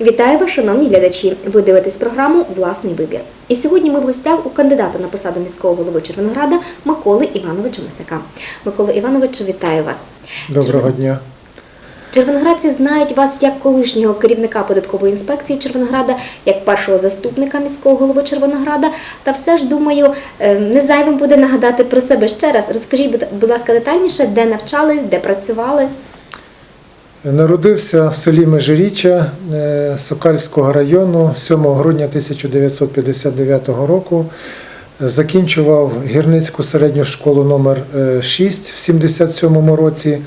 Вітаю вас, шановні глядачі! Ви дивитесь програму Власний вибір. І сьогодні ми в гостях у кандидата на посаду міського голови Червонограда Миколи Івановича Мисака. Микола Івановичу, вітаю вас. Доброго дня. Червоноградці знають вас як колишнього керівника податкової інспекції Червонограда, як першого заступника міського голови Червонограда. Та все ж думаю, е, не зайвим буде нагадати про себе ще раз. Розкажіть, будь ласка, детальніше, де навчались, де працювали. Народився в селі Межиріччя е, Сокальського району 7 грудня 1959 року. Закінчував гірницьку середню школу номер 6 в 77 році.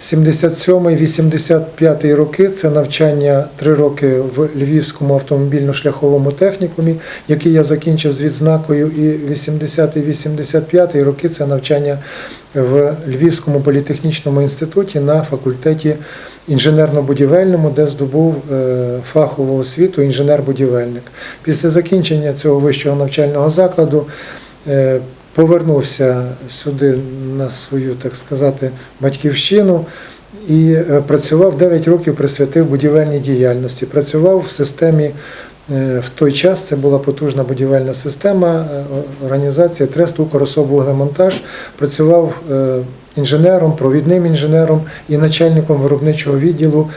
77-85 роки це навчання 3 роки в Львівському автомобільно-шляховому технікумі, який я закінчив з відзнакою, і 80-85 роки це навчання в Львівському політехнічному інституті на факультеті інженерно-будівельному, де здобув е, фахову освіту інженер-будівельник. Після закінчення цього вищого навчального закладу е, повернувся сюди на свою, так сказати, батьківщину. І е, працював 9 років, присвятив будівельній діяльності. Працював в системі е, в той час. Це була потужна будівельна система, е, організація Трест «Укрособвуглемонтаж». Працював інженером, провідним інженером і начальником виробничого відділу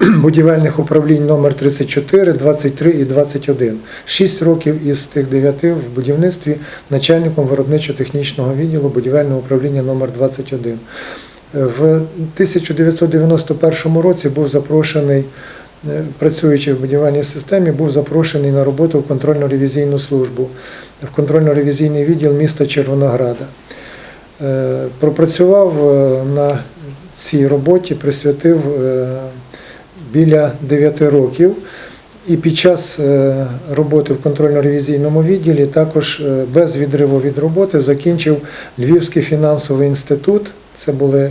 будівельних управлінь номер 34, 23 і 21. Шість років із тих дев'яти в будівництві начальником виробничо-технічного відділу будівельного управління номер 21. Е, В 1991 році був запрошений, е, працюючи в будівельній системі, був запрошений на роботу в контрольно-ревізійну службу, в контрольно-ревізійний відділ міста Червонограда. Е, Пропрацював е, на цій роботі, присвятив е, біля 9 років. І під час е, роботи в контрольно-ревізійному відділі також е, без відриву від роботи закінчив Львівський фінансовий інститут. Це були е,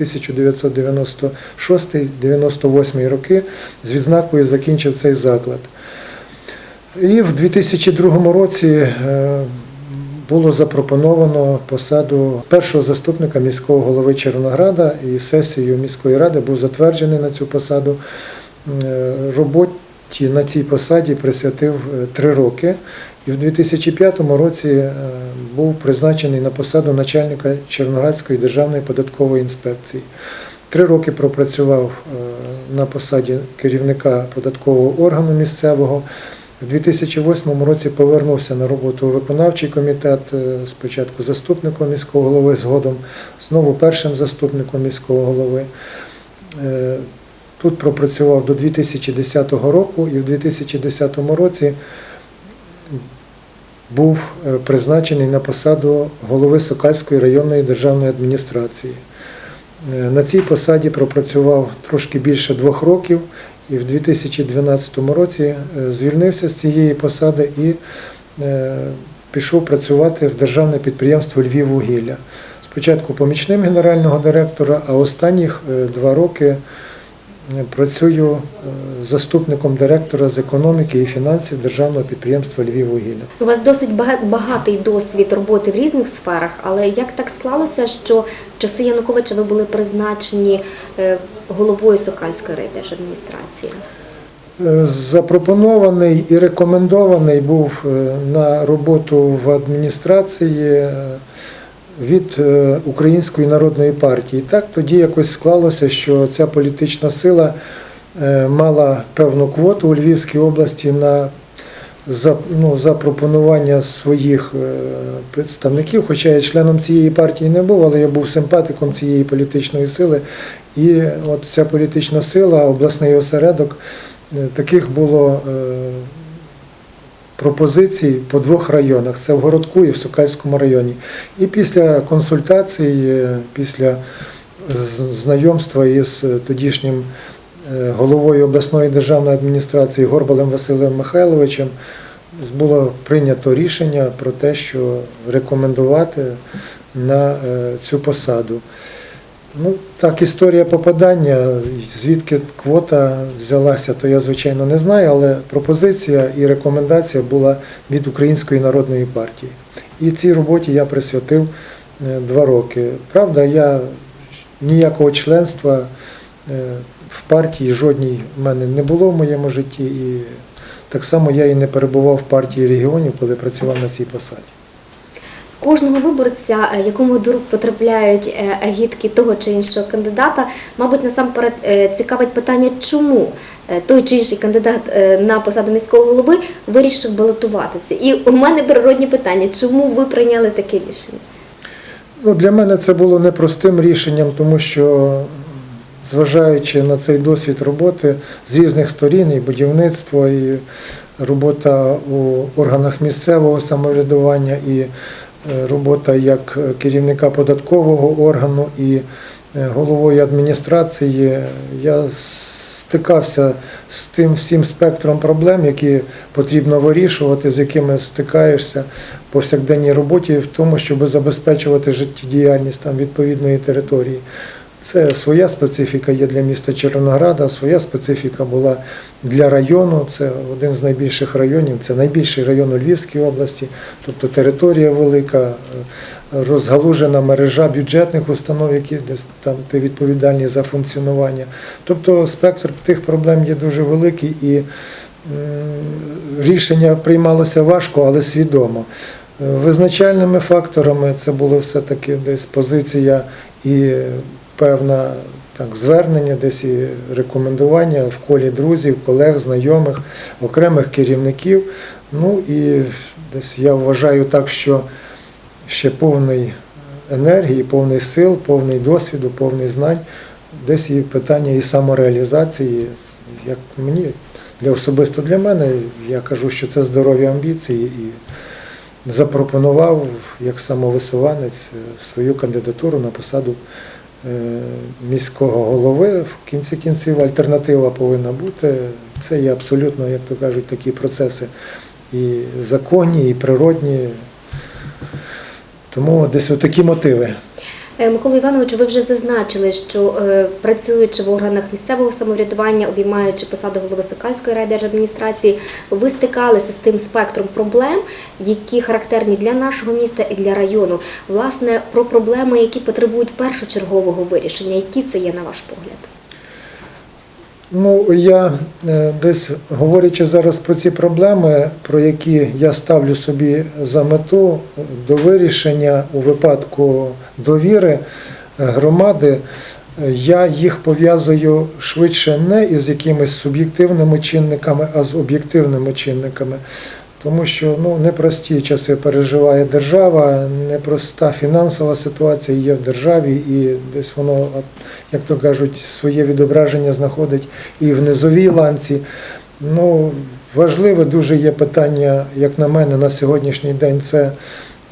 1996-98 роки. З відзнакою закінчив цей заклад. І в 2002 році е, було запропоновано посаду першого заступника міського голови Червонограда і сесією міської ради був затверджений на цю посаду. Е, Роботі на цій посаді присвятив е, три роки. І в 2005 році е, був призначений на посаду начальника Червоноградської державної податкової інспекції. Три роки пропрацював на посаді керівника податкового органу місцевого. В 2008 році повернувся на роботу у виконавчий комітет, е, спочатку заступником міського голови, згодом знову першим заступником міського голови. Е, Тут пропрацював до 2010 року і в 2010 році був е, призначений на посаду голови Сокальської районної державної адміністрації. На цій посаді пропрацював трошки більше двох років і в 2012 році е, звільнився з цієї посади і е, пішов працювати в державне підприємство Львіввугілля. Спочатку помічним генерального директора, а останніх е, два роки працюю заступником директора з економіки і фінансів державного підприємства Львіввугілля. У вас досить багатий досвід роботи в різних сферах, але як так склалося, що в часи Януковича ви були призначені головою Сокальської райдержадміністрації? Е, Запропонований і рекомендований був е, на роботу в адміністрації е, від Української народної партії. Так тоді якось склалося, що ця політична сила мала певну квоту у Львівській області на за- ну, запропонування своїх е, представників, хоча я членом цієї партії не був, але я був симпатиком цієї політичної сили. І от ця політична сила, обласний осередок, е, таких було е, пропозицій по двох районах: це в Городку і в Сокальському районі. І після консультацій, після знайомства із тодішнім головою обласної державної адміністрації Горбалем Василем Михайловичем було прийнято рішення про те, що рекомендувати на е, цю посаду. Ну, так, історія попадання, звідки квота взялася, то я, звичайно, не знаю, але пропозиція і рекомендація була від Української народної партії. І цій роботі я присвятив е, два роки. Правда, я ніякого членства е, в партії жодній в мене не було в моєму житті, і так само я і не перебував в партії регіонів, коли працював на цій посаді. Кожного виборця, е, якому до рук потрапляють е, агітки того чи іншого кандидата, мабуть, насамперед е, цікавить питання, чому той чи інший кандидат на посаду міського голови вирішив балотуватися. І у мене природні питання, чому ви прийняли таке рішення? Ну, для мене це було непростим рішенням, тому що, зважаючи на цей досвід роботи з різних сторін, і будівництво, і робота у органах місцевого самоврядування, і е, робота як керівника податкового органу, і е, головою адміністрації, я стикався з тим всім спектром проблем, які потрібно вирішувати, з якими стикаєшся в повсякденній роботі, в тому, щоб забезпечувати життєдіяльність там відповідної території. Це своя специфіка є для міста Червонограда, своя специфіка була для району. Це один з найбільших районів, це найбільший район у Львівській області, тобто територія велика, розгалужена мережа бюджетних установ, які десь там де відповідальні за функціонування. Тобто спектр тих проблем є дуже великий і рішення приймалося важко, але свідомо. Визначальними факторами це було все-таки десь позиція і певна так, звернення, десь і рекомендування в колі друзів, колег, знайомих, окремих керівників. Ну і десь я вважаю так, що ще повний енергії, повний сил, повний досвіду, повний знань, десь і питання і самореалізації, як мені, для особисто для мене, я кажу, що це здорові амбіції і запропонував як самовисуванець свою кандидатуру на посаду міського голови. В кінці кінців альтернатива повинна бути. Це є абсолютно, як то кажуть, такі процеси і законні, і природні. Тому десь отакі мотиви. Е, Микола Івановичу, ви вже зазначили, що е, працюючи в органах місцевого самоврядування, обіймаючи посаду голови Сокальської райдержадміністрації, ви стикалися з тим спектром проблем, які характерні для нашого міста і для району. Власне, про проблеми, які потребують першочергового вирішення, які це є на ваш погляд? Ну, я е, десь говорячи зараз про ці проблеми, про які я ставлю собі за мету до вирішення у випадку довіри е, громади, е, я їх пов'язую швидше не із якимись суб'єктивними чинниками, а з об'єктивними чинниками. Тому що ну, непрості часи переживає держава, непроста фінансова ситуація є в державі, і десь воно, як то кажуть, своє відображення знаходить і в низовій ланці. Ну, важливе дуже є питання, як на мене, на сьогоднішній день це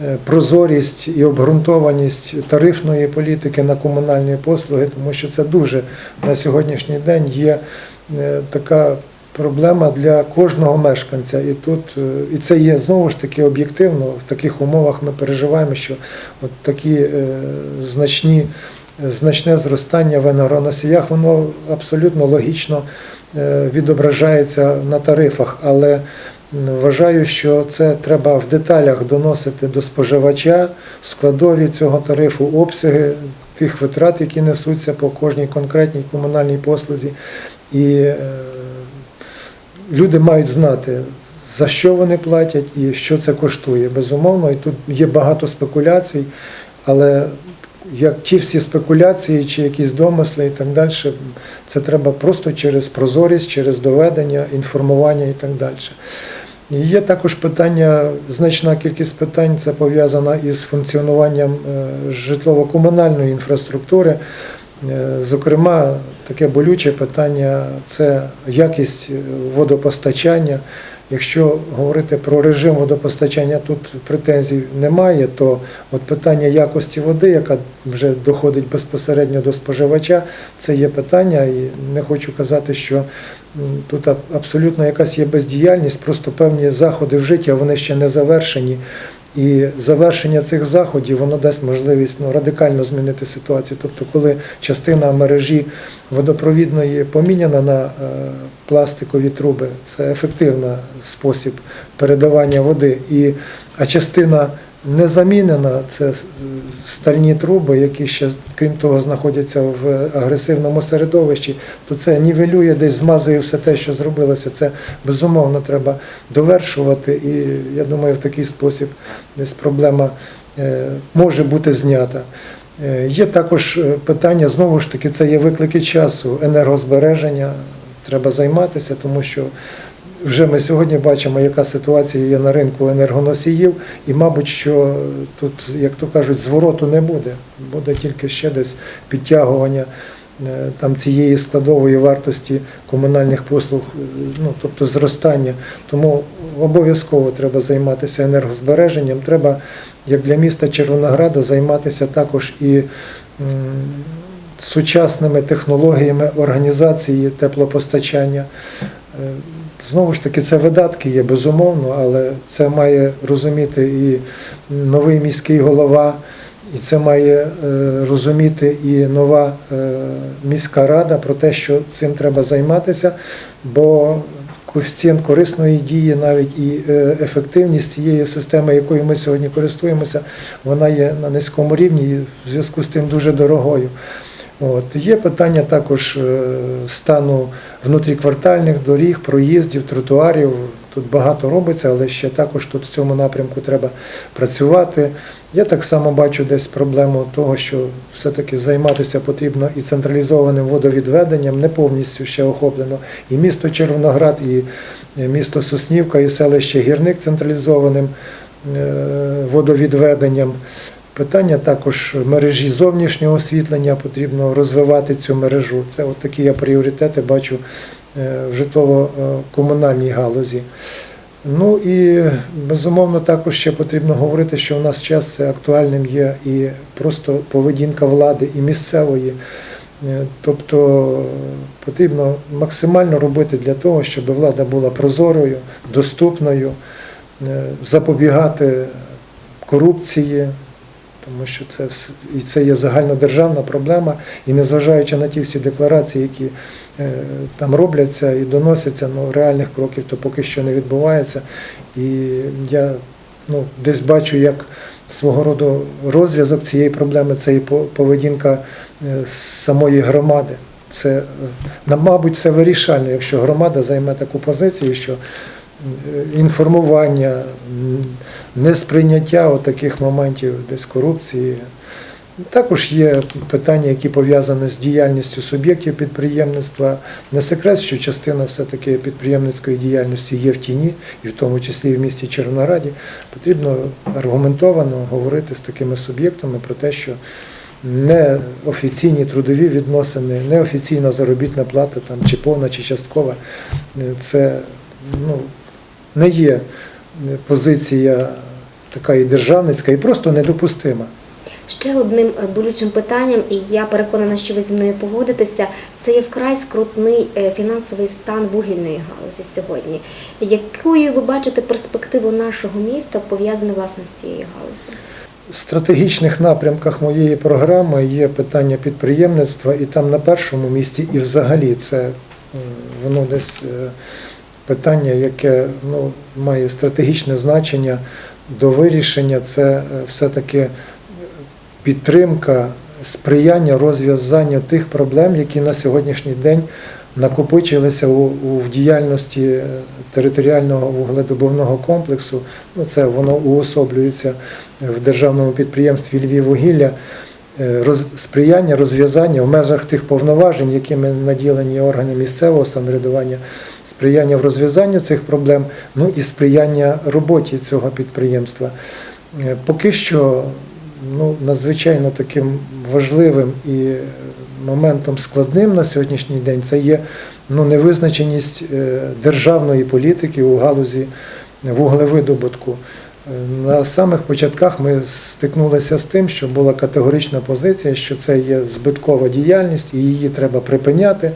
е, прозорість і обґрунтованість тарифної політики на комунальні послуги, тому що це дуже на сьогоднішній день є е, така проблема для кожного мешканця. І тут е, і це є знову ж таки об'єктивно. В таких умовах ми переживаємо, що от такі е, значні. Значне зростання в енергоносіях, воно абсолютно логічно е, відображається на тарифах, але вважаю, що це треба в деталях доносити до споживача, складові цього тарифу, обсяги тих витрат, які несуться по кожній конкретній комунальній послузі. І люди мають знати, за що вони платять і що це коштує. Безумовно, і тут є багато спекуляцій, але як ті всі спекуляції чи якісь домисли і так далі, це треба просто через прозорість, через доведення, інформування і так далі. І Є також питання, значна кількість питань це пов'язана із функціонуванням е, житлово-комунальної інфраструктури. Е, Зокрема, таке болюче питання це якість водопостачання. Якщо говорити про режим водопостачання, тут претензій немає, то от питання якості води, яка вже доходить безпосередньо до споживача, це є питання, і не хочу казати, що тут абсолютно якась є бездіяльність, просто певні заходи вжиті, а вони ще не завершені. І завершення цих заходів воно дасть можливість ну, радикально змінити ситуацію. Тобто, коли частина мережі водопровідної поміняна на е, пластикові труби, це ефективний спосіб передавання води. І, а частина не замінена. Це е, стальні труби, які ще, крім того, знаходяться в агресивному середовищі, то це нівелює, десь змазує все те, що зробилося. Це безумовно треба довершувати. І я думаю, в такий спосіб десь проблема е, може бути знята. Е, Є також питання, знову ж таки, це є виклики часу, енергозбереження. Треба займатися, тому що вже ми сьогодні бачимо, яка ситуація є на ринку енергоносіїв, і, мабуть, що тут, як то кажуть, звороту не буде. Буде тільки ще десь підтягування е, там цієї складової вартості комунальних послуг, е, ну тобто зростання. Тому обов'язково треба займатися енергозбереженням. Треба, як для міста Червонограда, займатися також і сучасними технологіями організації теплопостачання. Знову ж таки, це видатки є, безумовно, але це має розуміти і новий міський голова, і це має е, розуміти і нова е, міська рада про те, що цим треба займатися, бо коефіцієнт корисної дії, навіть і е, ефективність цієї системи, якою ми сьогодні користуємося, вона є на низькому рівні і в зв'язку з тим дуже дорогою. От. Є питання також е, стану внутріквартальних доріг, проїздів, тротуарів. Тут багато робиться, але ще також тут в цьому напрямку треба працювати. Я так само бачу десь проблему того, що все-таки займатися потрібно і централізованим водовідведенням, не повністю ще охоплено і місто Червоноград, і місто Соснівка, і селище Гірник централізованим е, водовідведенням. Питання також мережі зовнішнього освітлення, потрібно розвивати цю мережу. Це от такі я пріоритети бачу е, в житлово-комунальній галузі. Ну і безумовно також ще потрібно говорити, що в нас час актуальним є і просто поведінка влади, і місцевої. Е, Тобто потрібно максимально робити для того, щоб влада була прозорою, доступною, е, запобігати корупції, тому що це і це є загальнодержавна проблема, і незважаючи на ті всі декларації, які е, там робляться і доносяться, ну реальних кроків то поки що не відбувається. І я ну, десь бачу, як свого роду розв'язок цієї проблеми це і по- поведінка е, самої громади. Це, е, мабуть, це вирішально, якщо громада займе таку позицію, що інформування, несприйняття таких моментів десь корупції. Також є питання, які пов'язані з діяльністю суб'єктів підприємництва. Не секрет, що частина все-таки підприємницької діяльності є в тіні, і в тому числі і в місті Червонограді. Потрібно аргументовано говорити з такими суб'єктами про те, що неофіційні трудові відносини, неофіційна заробітна плата там, чи повна, чи часткова, е, це ну, не є позиція така і державницька, і просто недопустима. Ще одним е, болючим питанням, і я переконана, що ви зі мною погодитеся, це є вкрай скрутний е, фінансовий стан вугільної галузі сьогодні. Якою ви бачите перспективу нашого міста пов'язану власне з цією галузю? В стратегічних напрямках моєї програми є питання підприємництва, і там на першому місці, і взагалі це воно десь е, питання, яке ну, має стратегічне значення до вирішення. Це е, все-таки підтримка, сприяння розв'язанню тих проблем, які на сьогоднішній день накопичилися у, у в діяльності е, територіального вугледобувного комплексу. Ну, це воно уособлюється в державному підприємстві Львіввугілля. Е, сприяння розв'язання в межах тих повноважень, якими наділені органи місцевого самоврядування, сприяння в розв'язанню цих проблем, ну і сприяння роботі цього підприємства. Е, Поки що ну, надзвичайно таким важливим і моментом складним на сьогоднішній день це є ну, невизначеність е, державної політики у галузі вуглевидобутку. На самих початках ми стикнулися з тим, що була категорична позиція, що це є збиткова діяльність і її треба припиняти.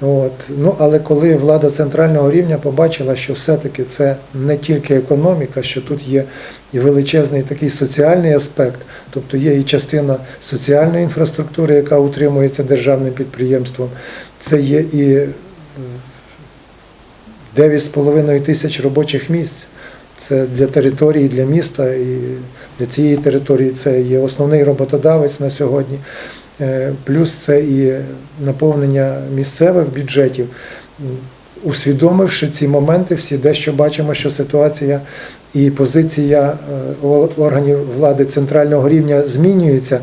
От. Ну, але коли влада центрального рівня побачила, що все-таки це не тільки економіка, що тут є і величезний такий соціальний аспект, тобто є і частина соціальної інфраструктури, яка утримується державним підприємством, це є і е, 9,5 тисяч робочих місць. Це для території, для міста і для цієї території це є основний роботодавець на сьогодні. Е, Плюс це і наповнення місцевих бюджетів. Усвідомивши ці моменти, всі дещо бачимо, що ситуація і позиція е, органів влади центрального рівня змінюється.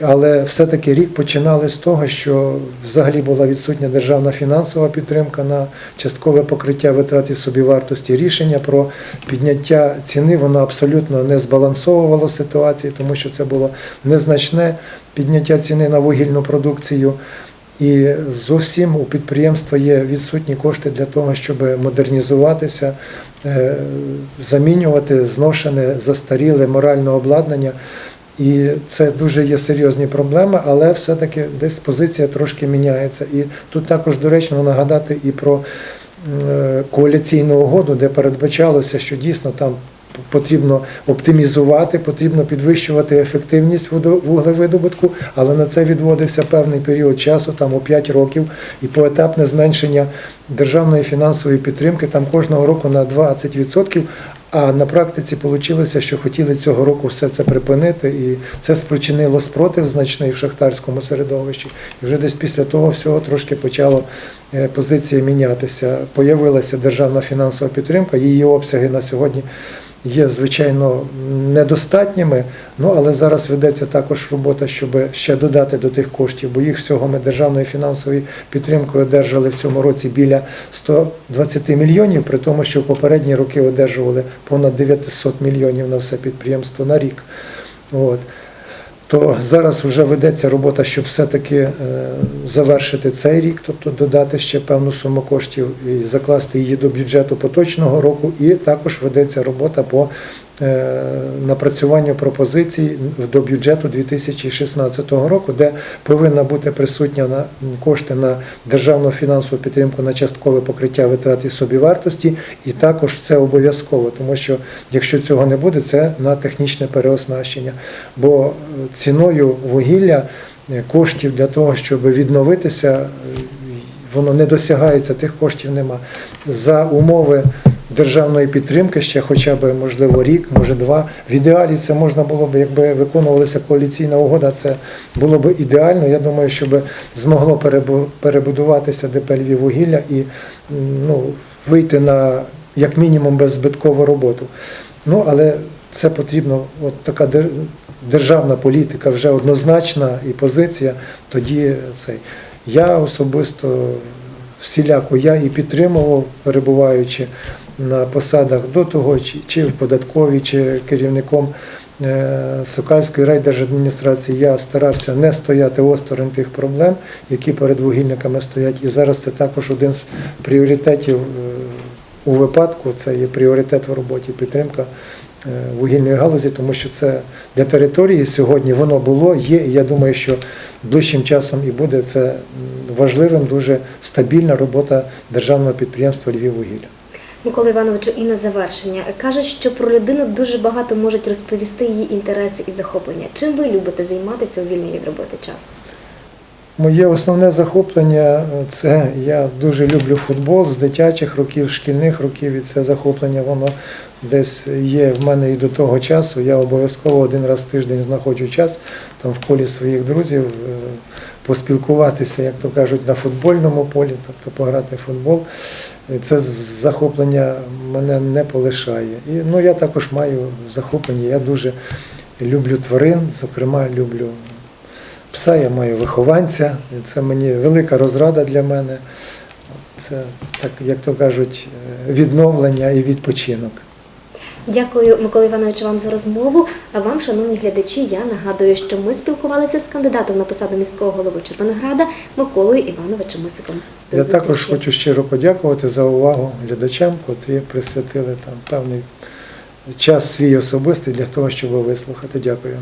Але все-таки рік починали з того, що взагалі була відсутня державна фінансова підтримка на часткове покриття витрат і собівартості. Рішення про підняття ціни воно абсолютно не збалансовувало ситуацію, тому що це було незначне підняття ціни на вугільну продукцію. І зовсім у підприємства є відсутні кошти для того, щоб модернізуватися, е, замінювати зношене, застаріле моральне обладнання. І це дуже є серйозні проблеми, але все-таки десь позиція трошки міняється. І тут також доречно нагадати і про е, коаліційну угоду, де передбачалося, що дійсно там потрібно оптимізувати, потрібно підвищувати ефективність вуглевидобутку, але на це відводився певний період часу, там у 5 років, і поетапне зменшення державної фінансової підтримки там кожного року на 20%. А на практиці вийшло, що хотіли цього року все це припинити, і це спричинило спротив значний в шахтарському середовищі. І вже десь після того всього трошки почало е, позиція мінятися. Появилася державна фінансова підтримка, її обсяги на сьогодні є, звичайно, недостатніми, ну але зараз ведеться також робота, щоб ще додати до тих коштів, бо їх всього ми державною фінансовою підтримкою одержали в цьому році біля 120 мільйонів, при тому, що в попередні роки одержували понад 900 мільйонів на все підприємство на рік. От. То зараз вже ведеться робота, щоб все-таки е, завершити цей рік, тобто додати ще певну суму коштів і закласти її до бюджету поточного року, і також ведеться робота по е, напрацюванню пропозицій до бюджету 2016 року, де повинна бути присутня на кошти на державну фінансову підтримку на часткове покриття витрат і собівартості, і також це обов'язково, тому що якщо цього не буде, це на технічне переоснащення. Бо е, ціною вугілля е, коштів для того, щоб відновитися, воно не досягається, тих коштів нема. За умови державної підтримки ще хоча б, можливо, рік, може два. В ідеалі це можна було б, якби виконувалася коаліційна угода, це було б ідеально. Я думаю, щоб змогло перебу- перебудуватися ДП «Львіввугілля і ну, вийти на як мінімум беззбиткову роботу. Ну, але це потрібно, от така дер- державна політика вже однозначна і позиція, тоді цей. Я особисто всіляко я і підтримував, перебуваючи на посадах до того, чи, в податковій, чи керівником е, Сокальської райдержадміністрації, я старався не стояти осторонь тих проблем, які перед вугільниками стоять. І зараз це також один з пріоритетів е, у випадку, це є пріоритет в роботі, підтримка е, вугільної галузі, тому що це для території сьогодні воно було, є, і я думаю, що ближчим часом і буде це важливим, дуже стабільна робота державного підприємства Львіввугілля. Микола Івановичу, і на завершення каже, що про людину дуже багато можуть розповісти її інтереси і захоплення. Чим ви любите займатися у вільний від роботи час? Моє основне захоплення е, це я дуже люблю футбол з дитячих років, шкільних років, і це захоплення воно десь є в мене і до того часу. Я обов'язково один раз в тиждень знаходжу час там в колі своїх друзів е, поспілкуватися, як то кажуть, на футбольному полі, тобто пограти в футбол. Це захоплення мене не полишає. І ну, я також маю захоплення. Я дуже люблю тварин, зокрема, люблю пса, я маю вихованця. Це мені велика розрада для мене. Це, так, як то кажуть, е, відновлення і відпочинок. Дякую, Микола Іванович, вам за розмову. А вам, шановні глядачі, я нагадую, що ми спілкувалися з кандидатом на посаду міського голови Червонограда Миколою Івановичем Мисиком. До Я зустрічі. також хочу щиро подякувати за увагу глядачам, котрі присвятили там певний час свій особистий для того, щоб вислухати. Дякую.